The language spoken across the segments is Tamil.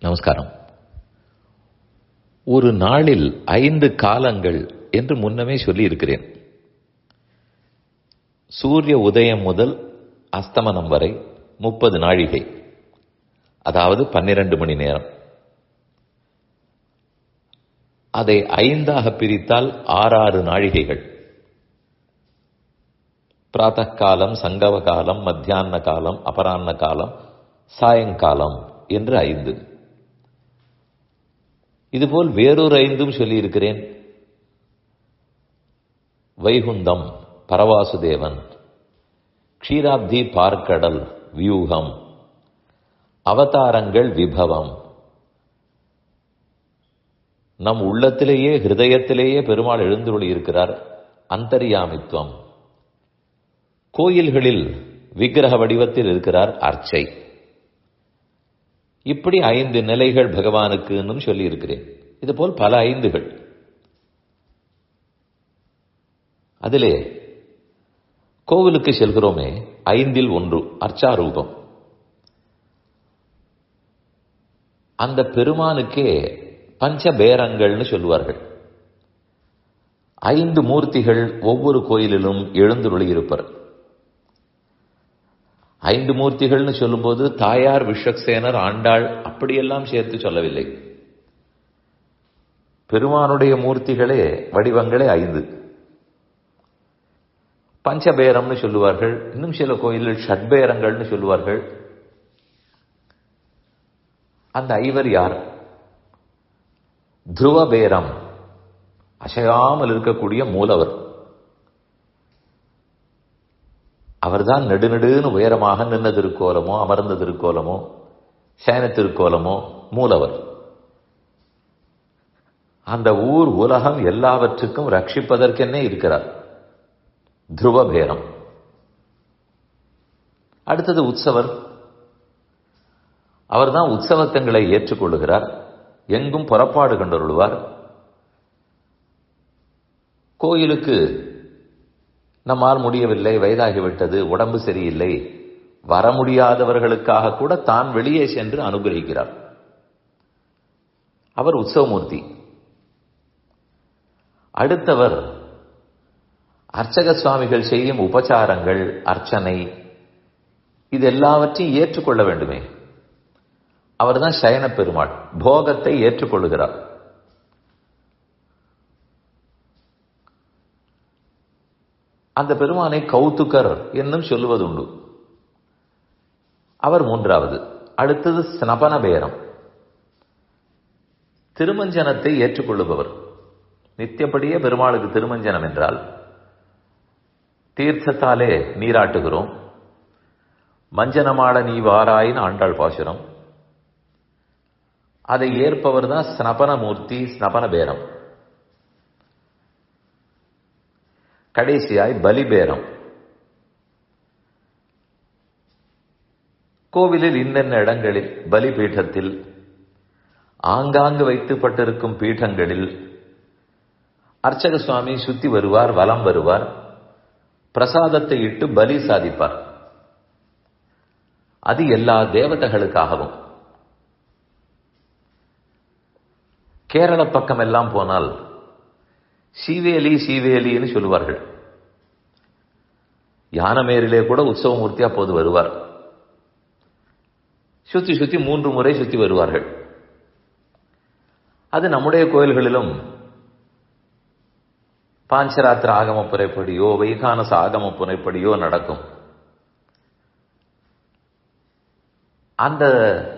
நமஸ்காரம். ஒரு நாளில் ஐந்து காலங்கள் என்று முன்னமே சொல்லி இருக்கிறேன் சூரிய உதயம் முதல் அஸ்தமனம் வரை முப்பது நாழிகை. அதாவது பன்னிரண்டு மணி நேரம். அதை ஐந்தாக பிரித்தால் ஆறாறு நாழிகைகள். பிராத்த காலம் சங்கவ காலம் மத்தியான காலம் அபராண்ண காலம் சாயங்காலம் என்று ஐந்து. இதுபோல் வேறொரு ஐந்தும் சொல்லியிருக்கிறேன். வைகுந்தம் பரவாசுதேவன் க்ஷீராப்தி பார்க்கடல் வியூகம் அவதாரங்கள் விபவம். நம் உள்ளத்திலேயே ஹிருதயத்திலேயே பெருமாள் எழுந்துள்ளி இருக்கிறார் அந்தரியாமித்துவம். கோயில்களில் விக்கிரக வடிவத்தில் இருக்கிறார் அர்ச்சை. இப்படி ஐந்து நிலைகள் பகவானுக்கு சொல்லி இருக்கிறேன் இதுபோல் பல ஐந்துகள். அதிலே கோவிலுக்கு செல்கிறோமே ஐந்தில் ஒன்று அர்ச்சாரூபம். அந்த பெருமானுக்கே பஞ்சபேரங்கள்னு சொல்லுவார்கள். ஐந்து மூர்த்திகள் ஒவ்வொரு கோயிலிலும் எழுந்துருளியிருப்பர். ஐந்து மூர்த்திகள்னு சொல்லும்போது தாயார் விஸ்வக்சேனர் ஆண்டாள் அப்படியெல்லாம் சேர்த்து சொல்லவில்லை. பெருமானுடைய மூர்த்திகளே வடிவங்களே ஐந்து. பஞ்சபேரம்னு சொல்லுவார்கள் இன்னும் சில கோயிலில் ஷட்பேரங்கள்னு சொல்லுவார்கள். அந்த ஐவர் யார்? துருவபேரம் அசையாமல் இருக்கக்கூடிய மூலவர். அவர்தான் நெடுநெடுன்னு உயரமாக நின்ன திருக்கோலமோ அமர்ந்த திருக்கோலமோ சேன திருக்கோலமோ மூலவர். அந்த ஊர் உலகம் எல்லாவற்றுக்கும் ரட்சிப்பதற்கென்னே இருக்கிறார். துருவபேரம் அடுத்தது உற்சவர். அவர்தான் உற்சவத்தங்களை ஏற்றுக்கொள்ளுகிறார். எங்கும் புறப்பாடு கண்டருள்வார். கோயிலுக்கு நம்மால் முடியவில்லை வயதாகிவிட்டது உடம்பு சரியில்லை. வர முடியாதவர்களுக்காக கூட தான் வெளியே சென்று அனுகிரகிக்கிறார். அவர் உற்சவமூர்த்தி. அடுத்தவர் அர்ச்சக சுவாமிகள் செய்யும் உபச்சாரங்கள் அர்ச்சனை இது எல்லாவற்றையும் ஏற்றுக்கொள்ள வேண்டுமே. அவர்தான் சயன பெருமாள் போகத்தை ஏற்றுக்கொள்ளுகிறார். அந்த பெருமானை கௌத்துக்கர் என்னும் சொல்லுவதுண்டு அவர் மூன்றாவது அடுத்தது ஸ்னபன பேரம் திருமஞ்சனத்தை ஏற்றுக்கொள்ளுபவர். நித்தியப்படியே பெருமாளுக்கு திருமஞ்சனம் என்றால் தீர்த்தத்தாலே நீராட்டுகிறோம். மஞ்சனமாட நீ வாராயின் ஆண்டாள் பாசுரம். அதை ஏற்பவர் தான் ஸ்னபனமூர்த்தி ஸ்னபன பேரம் கடைசியாய் பலிபேரம் கோவிலில் இன்னென்ன இடங்களில் பலிபீഠத்தில் ஆங்காங்கு வைத்துப்பட்டிருக்கும் பீഠங்களில் அர்ச்சக சுவாமி சுத்தி வருவார் வலம் வருவார் பிரசாதத்தை இட்டு பலி சாதிப்பார். அது எல்லா தேவதைகளுக்காகவும். கேரள பக்கம் எல்லாம் போனால் சீவேலி சீவேலின்னு சொல்லுவார்கள். யானமேரிலே கூட உற்சவமூர்த்தி அப்போது வருவார். சுத்தி சுத்தி மூன்று முறை சுத்தி வருவார்கள். அது நம்முடைய கோயில்களிலும் பாஞ்சராத்திர ஆகம புறைப்படியோ வைகானச ஆகம புறைப்படியோ நடக்கும். அந்த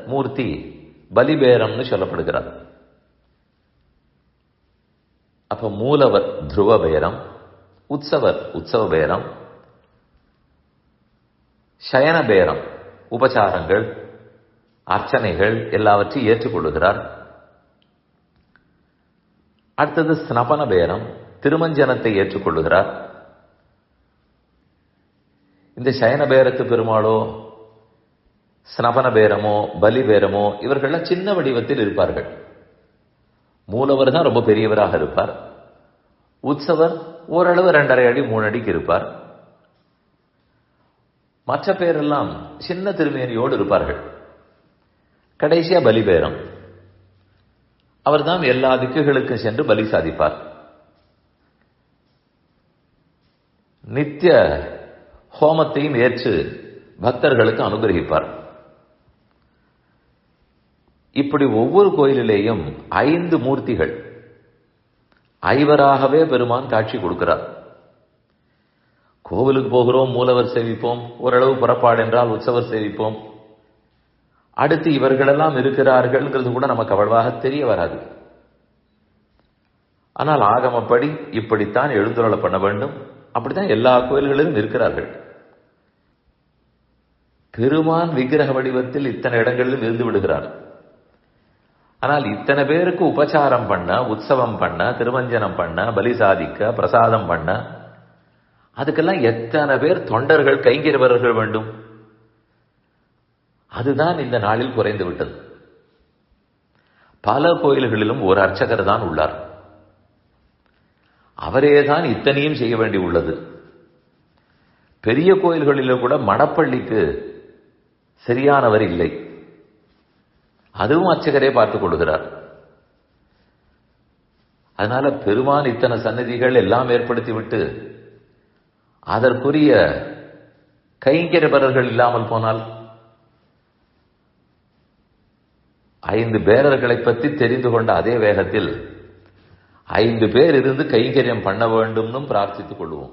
மூர்த்தி பலிபேரம்னு சொல்லப்படுகிறார். அப்ப மூலவர் துருவ பேரம் உற்சவர் உற்சவ பேரம் சயன பேரம் உபச்சாரங்கள் அர்ச்சனைகள் எல்லாவற்றையும் ஏற்றுக்கொள்ளுகிறார். அடுத்தது ஸ்னபன பேரம் திருமஞ்சனத்தை ஏற்றுக்கொள்ளுகிறார். இந்த சயன பேரத்து பெருமாளோ ஸ்னபன பேரமோ பலி பேரமோ இவர்கள்லாம் சின்ன வடிவத்தில் இருப்பார்கள். மூலவர் தான் ரொம்ப பெரியவராக இருப்பார். உற்சவர் ஓரளவு ரெண்டரை அடி மூணு அடிக்கு இருப்பார். மற்ற பேரெல்லாம் சின்ன திருமேனியோடு இருப்பார்கள். கடைசியா பலிபேரம். அவர்தான் எல்லா திக்குகளுக்கும் சென்று பலி சாதிப்பார். நித்திய ஹோமத்தையும் ஏற்று பக்தர்களுக்கு அனுகிரகிப்பார். இப்படி ஒவ்வொரு கோயிலிலேயும் ஐந்து மூர்த்திகள். ஐவராகவே பெருமான் காட்சி கொடுக்கிறார். கோவிலுக்கு போகிறோம் மூலவர் சேவிப்போம் ஓரளவு புறப்பாடு என்றால் உற்சவர் சேவிப்போம். அடுத்து இவர்களெல்லாம் இருக்கிறார்கள்ங்கிறது கூட நமக்கு அவ்வளவாக தெரிய வராது. ஆனால் ஆகமப்படி இப்படித்தான் எழுந்துருள பண்ண வேண்டும். அப்படித்தான் எல்லா கோயில்களிலும் இருக்கிறார்கள். பெருமான் விக்கிரக வடிவத்தில் இத்தனை இடங்களிலும் இருந்து விடுகிறார். ஆனால் இத்தனை பேருக்கு உபச்சாரம் பண்ண உற்சவம் பண்ண திருவஞ்சனம் பண்ண பலி சாதிக்க பிரசாதம் பண்ண அதுக்கெல்லாம் எத்தனை பேர் தொண்டர்கள் கைங்கிறவர்கள் வேண்டும்? அதுதான் இந்த நாளில் குறைந்து விட்டது. பல கோயில்களிலும் ஒரு அர்ச்சகர் தான் உள்ளார். அவரேதான் இத்தனையும் செய்ய வேண்டி உள்ளது. பெரிய கோயில்களிலும் கூட மணப்பள்ளிக்கு சரியானவர் இல்லை. அதுவும் அர்ச்சகரே பார்த்துக் கொள்கிறார். அதனால பெருமான் இத்தனை சன்னதிகள் எல்லாம் ஏற்படுத்தி விட்டு அதற்குரிய கைங்கரபரர்கள் இல்லாமல் போனால் ஐந்து பேரர்களை பற்றி தெரிந்து கொண்ட அதே வேகத்தில் ஐந்து பேர் இருந்து கைங்கரியம் பண்ண வேண்டும்னு பிரார்த்தித்துக் கொள்வோம்.